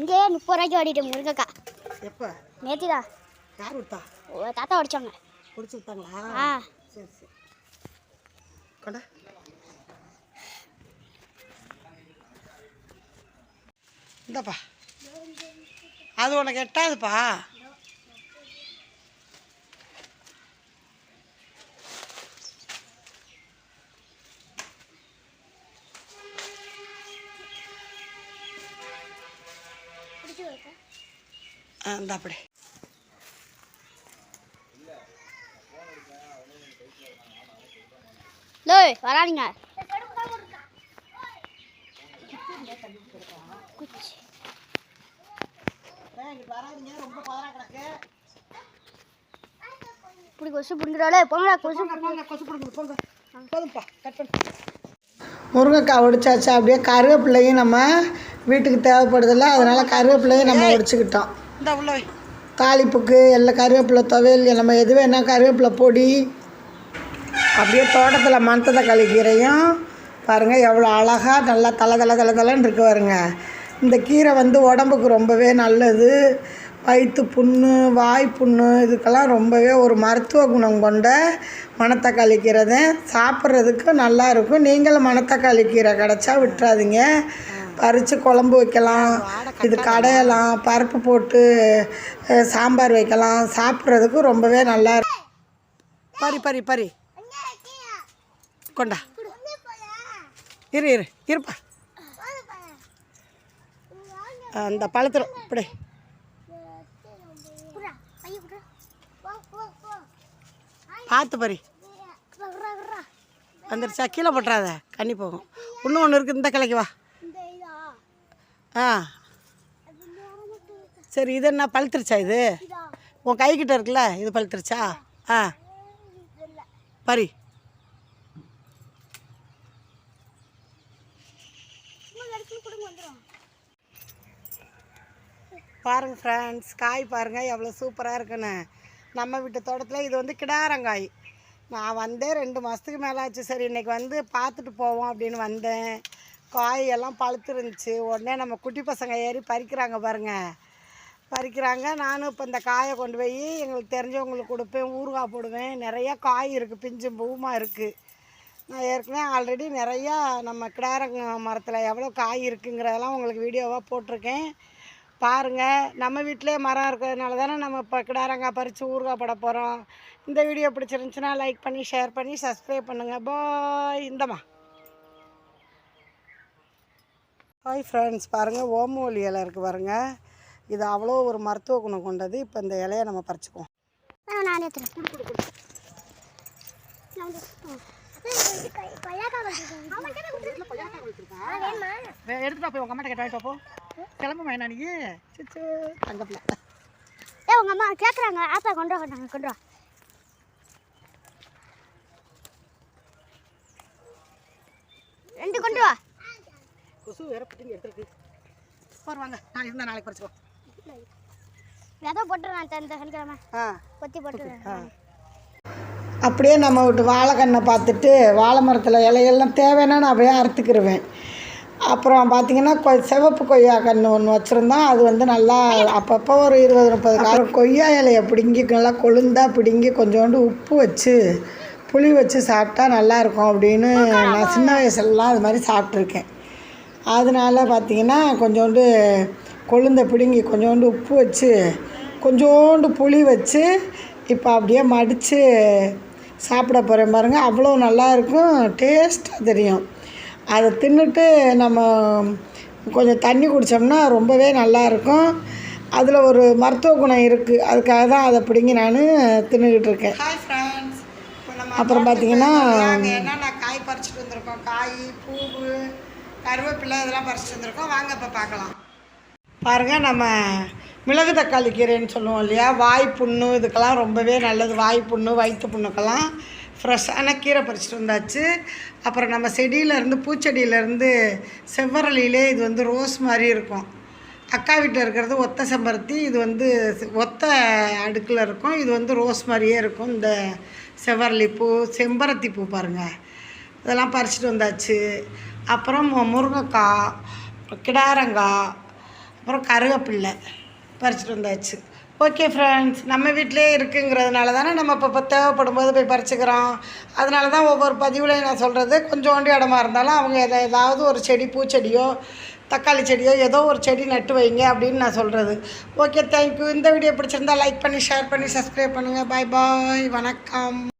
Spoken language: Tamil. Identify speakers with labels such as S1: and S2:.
S1: இங்கே முப்பது ரூபாய்க்கு ஓடிட்டு முருங்கக்கா
S2: எப்போ?
S1: நேத்திதா.
S2: யார் விட்டா
S1: ஓ தாத்தா உடைச்சாங்க
S2: பிடிச்சி விட்டாங்களா?
S1: ஆ.
S2: சரி சரி. கொண்டா. இந்தாப்பா. அது உனக்கு எட்டாதுப்பா ஆ இந்தா அப்படி.
S1: லோய் வராதீங்க. குச்சி
S2: வராதிங்க ரொம்ப பதறா கிடக்கு
S1: இப்படி கொசு பிடிக்கிறாளே போங்கடா கொசு
S2: போங்க கொசு பிடிங்க போங்க. போதும்ப்பா கட் பண்ணு. முருங்கைக்காய் ஒடிச்சாச்சு? அப்படியே கருவேப்பிலையும் நம்ம வீட்டுக்கு தேவைப்படுதில்ல அதனால கருவேப்பிலையும் நம்ம உள்ள தாளிப்புக்கு எல்லாம் கருவேப்பிலை துவையல் நம்ம எது வேணால் கருவேப்பிலை பொடி. அப்படியே தோட்டத்தில் மணத்ததை கழிக்கீரையும் பாருங்கள் எவ்வளோ அழகாக நல்லா தலை தலை தலை தலைன்னு இருக்கு பாருங்க. இந்த கீரை வந்து உடம்புக்கு ரொம்பவே நல்லது. வயிற்று புண்ணு வாய் புண்ணு இதுக்கெல்லாம் ரொம்பவே ஒரு மருத்துவ குணம் கொண்ட மணத்தக்காளி கீரை தான் சாப்பிட்றதுக்கு நல்லா இருக்கும். நீங்களும் மணத்தக்காளி கீரை கிடச்சா விட்டுறாதீங்க. பறித்து குழம்பு வைக்கலாம் இது கடையலாம் பருப்பு போட்டு சாம்பார் வைக்கலாம். சாப்பிட்றதுக்கு ரொம்பவே நல்லா இருக்கும் பரி பரி பரி. கொண்டா. இரு இரு. இருப்பா. அந்த பழத்தில் இப்படி. பார்த்து பரி. வந்துருச்சா? கீழே போட்டுறாத. கண்ணி போகும். இன்னும் ஒன்று இருக்குது இந்த கிளைக்கு வா. ஆ. சரி இது என்ன பழுத்துருச்சா இது? உன் கைக்கிட்ட இருக்குல்ல இது பழுத்துருச்சா? ஆ. பரி. பாருங்க ஃப்ரெண்ட்ஸ் காய் பாருங்கள் எவ்வளோ சூப்பராக இருக்குன்னு. நம்ம வீட்டு தோட்டத்தில் இது வந்து கிடாரங்காய். நான் வந்தேன் ரெண்டு மாதத்துக்கு மேலே ஆச்சு சரி இன்றைக்கி வந்து பார்த்துட்டு போவோம் அப்படின்னு வந்தேன். காய் எல்லாம் பழுத்து இருந்துச்சு உடனே நம்ம குட்டி பசங்க ஏறி பறிக்கிறாங்க பாருங்க. பறிக்கிறாங்க. நானும் இப்போ இந்த காயை கொண்டு போய் எங்களுக்கு தெரிஞ்சவங்களுக்கு கொடுப்பேன். ஊறுகாய் போடுவேன். நிறையா காய் இருக்குது பிஞ்சும் பூமாக இருக்குது நான் ஏற்கனவே ஆல்ரெடி நிறையா நம்ம கிடாரங்க மரத்தில் எவ்வளோ காய் இருக்குங்கிறதெல்லாம் உங்களுக்கு வீடியோவாக போட்டிருக்கேன். பாருங்கள் நம்ம வீட்டிலே மரம் இருக்கிறதுனால தானே நம்ம இப்போ கிடாரங்காய் பறித்து ஊறுகாய் போட போகிறோம் இந்த வீடியோ பிடிச்சிருந்துச்சுன்னா லைக் பண்ணி ஷேர் பண்ணி சப்ஸ்கிரைப் பண்ணுங்கள் பாய் இந்தம்மா. ஹாய் ஃப்ரெண்ட்ஸ் பாருங்கள் ஓமோலி இலை இருக்குது பாருங்கள் இது அவ்வளோ ஒரு மருத்துவ குணம் கொண்டது. இப்போ இந்த இலையை நம்ம பறிச்சுக்குவோம். எடுத்துட்டா போய் உங்கள் அம்மாட்ட கேட்டு போ. கிளம்புமா என்ன நீ? சிச்சு தங்க பிள்ளை.
S1: ஏ உங்க அம்மா கேட்குறாங்க ஆத்தா கொண்டு வா கொண்டாங்க கொண்டு வா. ரெண்டு கொண்டு வா.
S2: கொசு வேற பிடிங்க எடுத்துருக்கு. போடுவாங்க நான் இருந்தால் நாளைக்கு பறிச்சுக்கோ.
S1: விதை போட்டுருவேன் இந்த சனிக்கிழமை.
S2: ஆ.
S1: கொத்தி போட்டுருவேன்.
S2: அப்படியே நம்ம விட்டு வாழைக்கண்ணை பார்த்துட்டு வாழை மரத்தில் இலையெல்லாம் தேவைன்னா நான் அப்படியே அறுத்துக்கிருவேன். அப்புறம் பார்த்தீங்கன்னா கொ சிவப்பு கொய்யா கன்று ஒன்று வச்சுருந்தோம். அது வந்து நல்லா அப்பப்போ ஒரு இருபது முப்பது காரம் கொய்யா இலையை பிடுங்கி நல்லா கொழுந்தா பிடுங்கி கொஞ்சோண்டு உப்பு வச்சு புளி வச்சு சாப்பிட்டா நல்லாயிருக்கும் அப்படின்னு நான் சின்ன வயசுலலாம் அது மாதிரி சாப்பிட்ருக்கேன் அதனால பார்த்தீங்கன்னா கொஞ்சோண்டு கொழுந்த பிடுங்கி கொஞ்சோண்டு உப்பு வச்சு கொஞ்சோண்டு புளி வச்சு இப்போ அப்படியே மடித்து சாப்பிட போகிறேன் பாருங்கள் அவ்வளோ நல்லா இருக்கும். டேஸ்ட்டாக தெரியும். அதை தின்னுட்டு நம்ம கொஞ்சம் தண்ணி குடித்தோம்னா ரொம்பவே நல்லா இருக்கும். அதில் ஒரு மருத்துவ குணம் இருக்குது அதுக்காக தான் அதை பிடுங்கி நான் தின்னுக்கிட்டு இருக்கேன். அப்புறம் பார்த்தீங்கன்னா என்னென்ன காய் பறிச்சுட்டு வந்திருக்கோம்? காய் பூவு கருவேப்பிலை இதெல்லாம் பறிச்சு வந்திருக்கோம் வாங்க இப்போ பார்க்கலாம். பாருங்கள் நம்ம மிளகு தக்காளி கீரைன்னு சொல்லுவோம் இல்லையா? வாய் புண்ணு இதுக்கெல்லாம் ரொம்பவே நல்லது. வாய் புண்ணு வயிற்று புண்ணுக்கெல்லாம் ஃப்ரெஷ்ஷான கீரை பறிச்சுட்டு வந்தாச்சு. அப்புறம் நம்ம செடியிலேருந்து பூச்செடியிலேருந்து செவ்வரளியிலே இது வந்து ரோஸ் மாதிரி இருக்கும். அக்கா வீட்டில் இருக்கிறது ஒத்த செம்பருத்தி இது வந்து ஒத்த அடுக்கில் இருக்கும். இது வந்து ரோஸ் மாதிரியே இருக்கும். இந்த செவ்வரளி பூ செம்பருத்தி பூ பாருங்கள் இதெல்லாம் பறிச்சிட்டு வந்தாச்சு. அப்புறம் முருங்கைக்காய் கிடாரங்காய் அப்புறம் கருவேப்பில்லை பறிச்சிட்டு வந்தாச்சு. ஓகே ஃப்ரெண்ட்ஸ் நம்ம வீட்டிலே இருக்குங்கிறதுனால தானே நம்ம இப்போ இப்போ தேவைப்படும் போது போய் பறிச்சுக்கிறோம். அதனால தான் ஒவ்வொரு பதிவுலையும் நான் சொல்கிறது கொஞ்சோண்டு இடமா இருந்தாலும் அவங்க எதை ஏதாவது ஒரு செடி பூச்செடியோ தக்காளி செடியோ ஏதோ ஒரு செடி நட்டு வைங்க அப்படின்னு நான் சொல்கிறது ஓகே தேங்க்யூ இந்த வீடியோ பிடிச்சிருந்தா லைக் பண்ணி ஷேர் பண்ணி சப்ஸ்கிரைப் பண்ணுங்கள் பாய் பாய் வணக்கம்.